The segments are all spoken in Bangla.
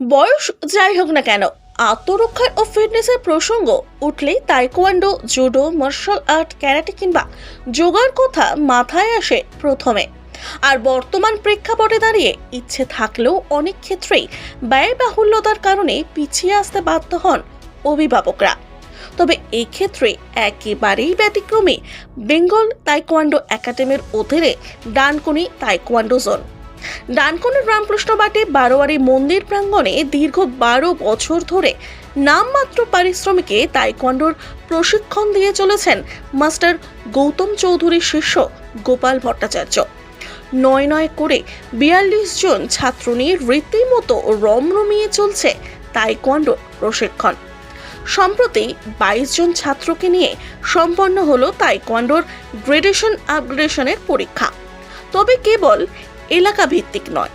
বয়স যাই হোক না কেন আত্মরক্ষার ও ফিটনেসের প্রসঙ্গ উঠলেই taekwondo judo martial art karate কিংবা যোগার কথা মাথায় আসে প্রথমে। আর বর্তমান প্রেক্ষাপটে দাঁড়িয়ে ইচ্ছে থাকলেও অনেক ক্ষেত্রেই ব্যয়বাহুল্যতার কারণে পিছিয়ে আসতে বাধ্য হন অভিভাবকরা। তবে এক্ষেত্রে একেবারেই ব্যতিক্রমী বেঙ্গল তাইকোয়ান্ডো একাডেমির অধীনে ডানকুনি তাইকোয়ান্ডো জোন ডানকুনির রামকৃষ্ণ বাটে বারোয়ারি মন্দির প্রাঙ্গণে দীর্ঘ বারো বছর ধরে নামমাত্র পারিশ্রমিকে তাইকোয়ান্ডোর প্রশিক্ষণ দিয়ে চলেছেন মাস্টার গৌতম চৌধুরীর শিষ্য গোপাল ভট্টাচার্য। নয় নয় করে বিয়াল্লিশ জন ছাত্র নিয়ে রীতিমতো রমরমিয়ে চলছে তাইকোয়ান্ডো প্রশিক্ষণ। সম্প্রতি বাইশ জন ছাত্রকে নিয়ে সম্পন্ন হলো তাইকোয়ান্ডোর গ্রেডেশন আপগ্রেডেশনের পরীক্ষা। তবে কেবল এলাকা ভিত্তিক নয়।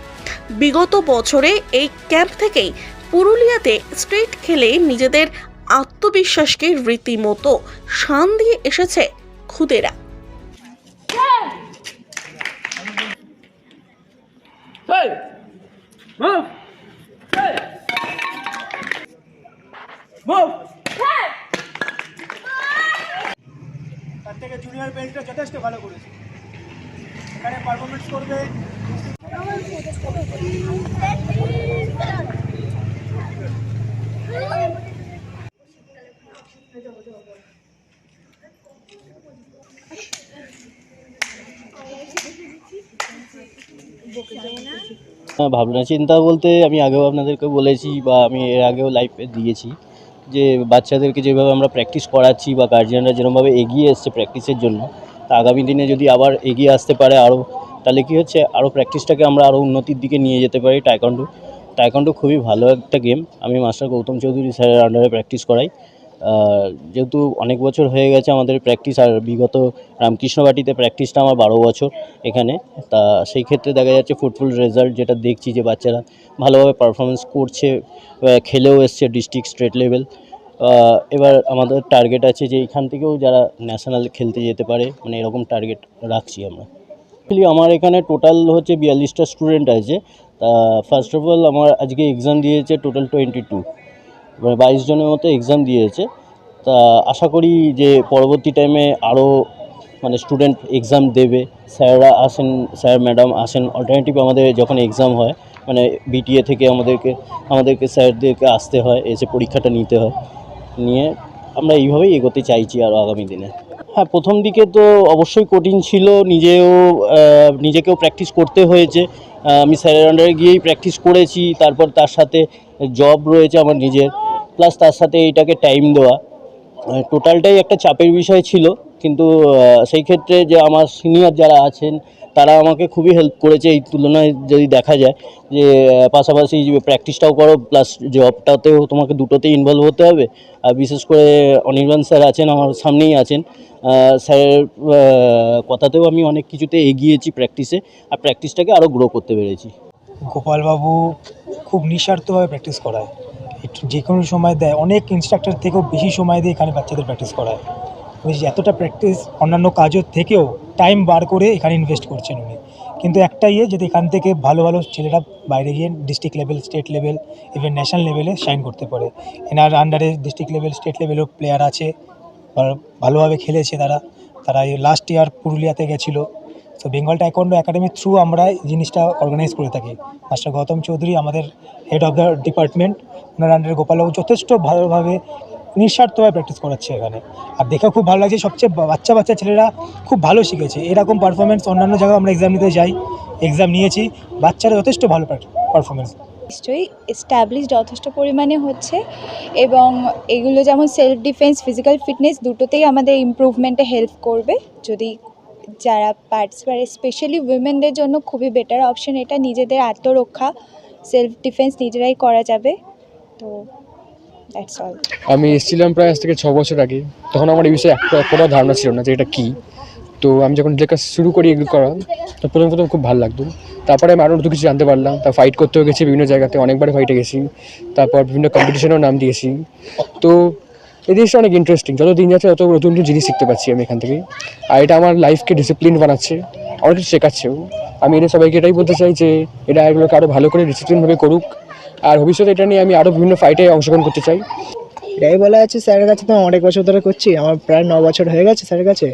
বিগত বছরে এই ক্যাম্প থেকেই পুরুলিয়াতে স্ট্রিট খেলে নিজেদের আত্মবিশ্বাসকে রীতিমতো শান দিয়ে এসেছে খুদেরা! তার থেকে জুনিয়র বেল্টটা যথেষ্ট ভালো করেছে। এখানে পারফরমেন্স করবে। ভাবনা চিন্তা বলতে আমি আগেও আপনাদেরকে বলেছি বা আমি এর আগেও লাইফে দিয়েছি যে বাচ্চাদেরকে যেভাবে আমরা প্র্যাকটিস করাচ্ছি বা গার্জিয়ানরা যেরকমভাবে এগিয়ে এসছে প্র্যাকটিসের জন্য, তা আগামী দিনে যদি আবার এগিয়ে আসতে পারে আরও তাহলে কী হচ্ছে আরও প্র্যাকটিসটাকে আমরা আরও উন্নতির দিকে নিয়ে যেতে পারি টাইকন্ডো টাইকন্ডো খুবই ভালো একটা গেম আমি মাস্টার গৌতম চৌধুরী স্যারের আন্ডারে প্র্যাকটিস করাই। যেহেতু অনেক বছর হয়ে গেছে আমাদের প্র্যাকটিস আর বিগত রামকৃষ্ণবাটিতে প্র্যাকটিসটা আমার বারো বছর এখানে। তা সেই ক্ষেত্রে দেখা যাচ্ছে ফুটবল রেজাল্ট যেটা দেখছি যে বাচ্চারা ভালোভাবে পারফরমেন্স করছে খেলেও এসছে ডিস্ট্রিক্ট স্টেট লেভেল এবার আমাদের টার্গেট আছে যে এখান থেকেও যারা ন্যাশনাল খেলতে যেতে পারে মানে এরকম টার্গেট রাখছি আমরা। অ্যাকচুয়ালি আমার এখানে টোটাল হচ্ছে বিয়াল্লিশটা স্টুডেন্ট আছে। তা ফার্স্ট অফ অল আমার আজকে এক্সাম দিয়েছে টোটাল টোয়েন্টি টু মানে বাইশ জনের মতো এক্সাম দিয়েছে। তা, আশা করি যে পরবর্তী টাইমে আরও মানে স্টুডেন্ট এক্সাম দেবে। স্যাররা আসেন, স্যার ম্যাডাম আসেন। অল্টারনেটিভ আমাদের যখন এক্সাম হয় মানে বিটিএ থেকে আমাদেরকে আমাদেরকে স্যারদেরকে আসতে হয়, এসে পরীক্ষাটা নিতে হয়। নিয়ে আমরা এইভাবেই এগোতে চাইছি আরও আগামী দিনে। হ্যাঁ প্রথম দিকে তো অবশ্যই কঠিন ছিল, নিজেও নিজেকেও প্র্যাকটিস করতে হয়েছে। আমি স্যারের আন্ডারে গিয়েই প্র্যাকটিস করেছি, তারপর তার সাথে জব রয়েছে আমার নিজের প্লাস তার সাথে এইটাকে টাইম দেওয়া। টোটালটাই একটা চাপের বিষয় ছিল। কিন্তু সেই ক্ষেত্রে যে আমার সিনিয়র যারা আছেন, তারা আমাকে খুবই হেল্প করেছে এই তুলনায় যদি দেখা যায় যে পাশাপাশি প্র্যাকটিসটাও করো প্লাস জবটাতেও তোমাকে দুটোতেই ইনভলভ হতে হবে। আর বিশেষ করে অনির্বাণ স্যার আছেন, আমার সামনেই আছেন। স্যারের কথাতেও আমি অনেক কিছুতে এগিয়েছি প্র্যাকটিসে আর প্র্যাকটিসটাকে আরও গ্রো করতে পেরেছি। গোপালবাবু খুব নিঃস্বার্থভাবে প্র্যাকটিস করায়। যে কোনো সময় দেয়, অনেক ইনস্ট্রাক্টর থেকেও বেশি সময় দিয়ে এখানে বাচ্চাদের প্র্যাকটিস করায়। ওই যে এতটা প্র্যাকটিস অন্যান্য কাজের থেকেও টাইম বার করে এখানে ইনভেস্ট করছেন উনি। কিন্তু একটা ইয়ে যদি এখান থেকে ভালো ভালো ছেলেরা বাইরে গিয়ে district level state level even national লেভেলে শাইন করতে পারে। এনার আন্ডারে ডিস্ট্রিক্ট লেভেল স্টেট লেভেলেও প্লেয়ার আছে ভালোভাবে খেলেছে তারা। তারা এই লাস্ট ইয়ার পুরুলিয়াতে গেছিল। তো বেঙ্গল টাইকন্ডো একাডেমির থ্রু আমরা জিনিসটা অর্গানাইজ করে থাকি। মাস্টার গৌতম চৌধুরী আমাদের হেড অফ দ্য ডিপার্টমেন্ট ওনার আন্ডারে গোপালবাবু যথেষ্ট ভালোভাবে নিঃস্বার্থভাবে প্র্যাকটিস করাচ্ছে এখানে। আর দেখেও খুব ভালো লাগছে, সবচেয়ে বাচ্চা বাচ্চা ছেলেরা খুব ভালো শিখেছে। এরকম পারফরমেন্স অন্যান্য জায়গায় আমরা এক্সাম নিতে যাই এক্সাম নিয়েছি, বাচ্চারা যথেষ্ট ভালো পারফরমেন্স নিশ্চয়ই এস্টাবলিশ যথেষ্ট পরিমাণে হচ্ছে এবং এগুলো যেমন সেলফ ডিফেন্স ফিজিক্যাল ফিটনেস দুটোতেই আমাদের ইমপ্রুভমেন্টে হেল্প করবে। যদি যারা পার্টিসিপার স্পেশালি উইমেনদের জন্য খুবই বেটার অপশন এটা, নিজেদের আত্মরক্ষা সেলফ ডিফেন্স নিজেরাই করা যাবে। তো আমি এসেছিলাম প্রায় আজ থেকে ছ বছর আগে। তখন আমার এই বিষয়ে একটা কোনো ধারণা ছিল না যে এটা কী। তো আমি যখন লেখা শুরু করি এগুলো করা, তো প্রথম প্রথম খুব ভালো লাগতো। তারপরে আমি আরও নতুন কিছু জানতে পারলাম। তা ফাইট করতেও গেছি বিভিন্ন জায়গাতে অনেকবার ফাইটে গেছি। তারপর বিভিন্ন কম্পিটিশনেও নাম দিয়েছি। তো এই জিনিসটা অনেক ইন্টারেস্টিং যত দিন যাচ্ছে তত নতুন নতুন জিনিস শিখতে পারছি আমি এখান থেকে। আর এটা আমার লাইফকে ডিসিপ্লিন বানাচ্ছে। অনেক কিছু শেখাচ্ছেও। আমি এটা সবাইকে এটাই বলতে চাই যে এটা এগুলোকে আরও ভালো করে ডিসিপ্লিনভাবে করুক। আর ভবিষ্যতে এটা নিয়ে আমি আরও বিভিন্ন ফাইটে অংশগ্রহণ করতে চাই। এটাই বলা আছে স্যারের কাছে তো আমি অনেক বছর ধরে করছি আমার প্রায় ন বছর হয়ে গেছে স্যারের কাছে।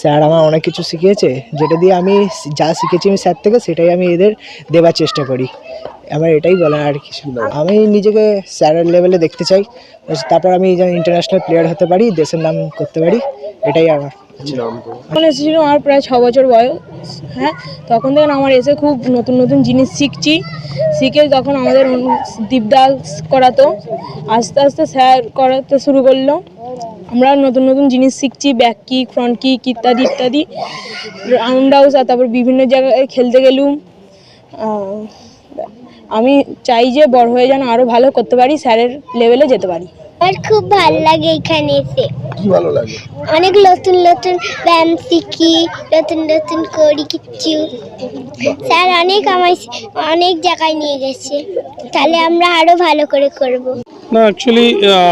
স্যার আমার অনেক কিছু শিখিয়েছে যেটা দিয়ে আমি যা শিখেছি আমি স্যার থেকে সেটাই আমি এদের দেওয়ার চেষ্টা করি। আমার এটাই বলার আর কিছু না। আমি নিজেকে স্যারের লেভেলে দেখতে চাই তারপর আমি যেন ইন্টারন্যাশনাল প্লেয়ার হতে পারি দেশের নাম করতে পারি এটাই আমার যখন এসেছিল আমার প্রায় ছ বছর বয়স হ্যাঁ তখন থেকে আমার এসে খুব নতুন নতুন জিনিস শিখছি। শিখে তখন আমাদের দীপদাল করাতো। আস্তে আস্তে স্যার করাতে শুরু করল। আমরা নতুন নতুন জিনিস শিখছি ব্যাক কিক ফ্রন্ট কিক ইত্যাদি ইত্যাদি। রাউন্ড হাউস আর তারপর বিভিন্ন জায়গায় খেলতে গেলুম। আমি চাই যে বড় হয়ে যেন আরও ভালো করতে পারি, স্যারের লেভেলে যেতে পারি। আমার খুব ভালো লাগে এখানে এসে। কি ভালো লাগে? অনেক নতুন নতুন ব্যায়াম শিখি নতুন নতুন করি কিচ্ছু স্যার অনেক আমার অনেক জায়গায় নিয়ে গেছে। তাহলে আমরা আরও ভালো করে করব। না অ্যাকচুয়ালি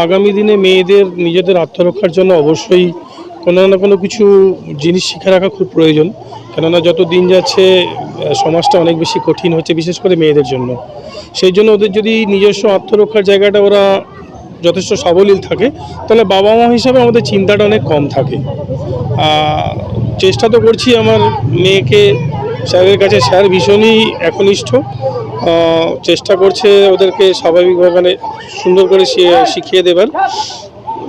আগামী দিনে মেয়েদের নিজেদের আত্মরক্ষার জন্য অবশ্যই কোনো না কোনো কিছু জিনিস শিখে রাখা খুব প্রয়োজন। কেননা যত দিন যাচ্ছে সমাজটা অনেক বেশি কঠিন হচ্ছে বিশেষ করে মেয়েদের জন্য। সেই জন্য ওদের যদি নিজস্ব আত্মরক্ষার জায়গাটা ওরা যথেষ্ট সাবলীল থাকে, তাহলে বাবা মা হিসাবে আমাদের চিন্তাটা অনেক কম থাকে। চেষ্টা তো করছি আমার মেয়েকে স্যারের কাছে, স্যার ভীষণই একনিষ্ঠ। চেষ্টা করছে ওদেরকে স্বাভাবিকভাবে মানে সুন্দর করে শিখিয়ে দেবার।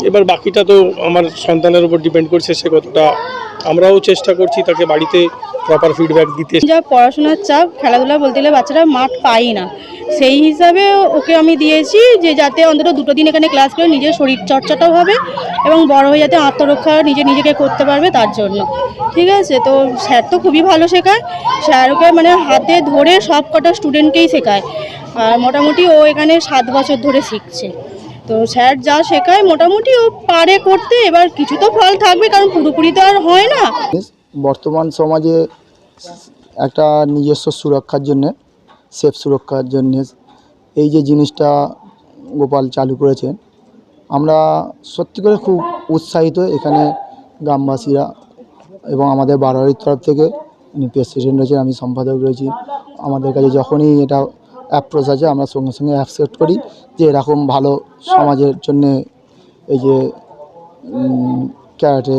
এবার বাকিটা তো আমার সন্তানের উপর ডিপেন্ড করছে সে কতটা আমরাও চেষ্টা করছি তাকে বাড়িতে প্রপার ফিডব্যাক দিতে। যা পড়াশোনার চাপ, খেলাধুলা বলতে গেলে বাচ্চারা মাঠ পাই না। সেই হিসাবে ওকে আমি দিয়েছি যে যাতে অন্তত দুটো দিন এখানে ক্লাস করে নিজের শরীর চর্চাটাও হবে এবং বড় হয়ে যাতে আত্মরক্ষা নিজে নিজেকে করতে পারবে তার জন্য। ঠিক আছে? তো স্যার তো খুবই ভালো শেখায়। স্যার ওকে মানে হাতে ধরে সব কটা স্টুডেন্টকেই শেখায়। আর মোটামুটি ও এখানে সাত বছর ধরে শিখছে। তো স্যার যা শেখায় মোটামুটি ও পারে করতে, এবার কিছু তো ফল থাকবে, কারণ পুরোপুরি তো আর হয় না। বর্তমান সমাজে একটা নিজস্ব সুরক্ষার জন্যে, সেফ সুরক্ষার জন্যে এই যে জিনিসটা গোপাল চালু করেছেন আমরা সত্যি করে খুব উৎসাহিত এখানে গ্রামবাসীরা এবং আমাদের বারোয়ারির তরফ থেকে, উনি প্রেসিডেন্ট রয়েছেন, আমি সম্পাদক রয়েছি। আমাদের কাছে যখনই এটা অ্যাপ্রোচ আছে আমরা সঙ্গে সঙ্গে অ্যাকসেপ্ট করি। যে এরকম ভালো সমাজের জন্য এই যে ক্যারাটে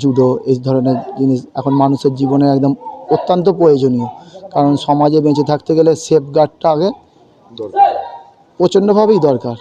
জুডো এই ধরনের জিনিস এখন মানুষের জীবনে একদম অত্যন্ত প্রয়োজনীয়। কারণ সমাজে বেঁচে থাকতে গেলে সেফ গার্ডটা আগে প্রচণ্ডভাবেই দরকার।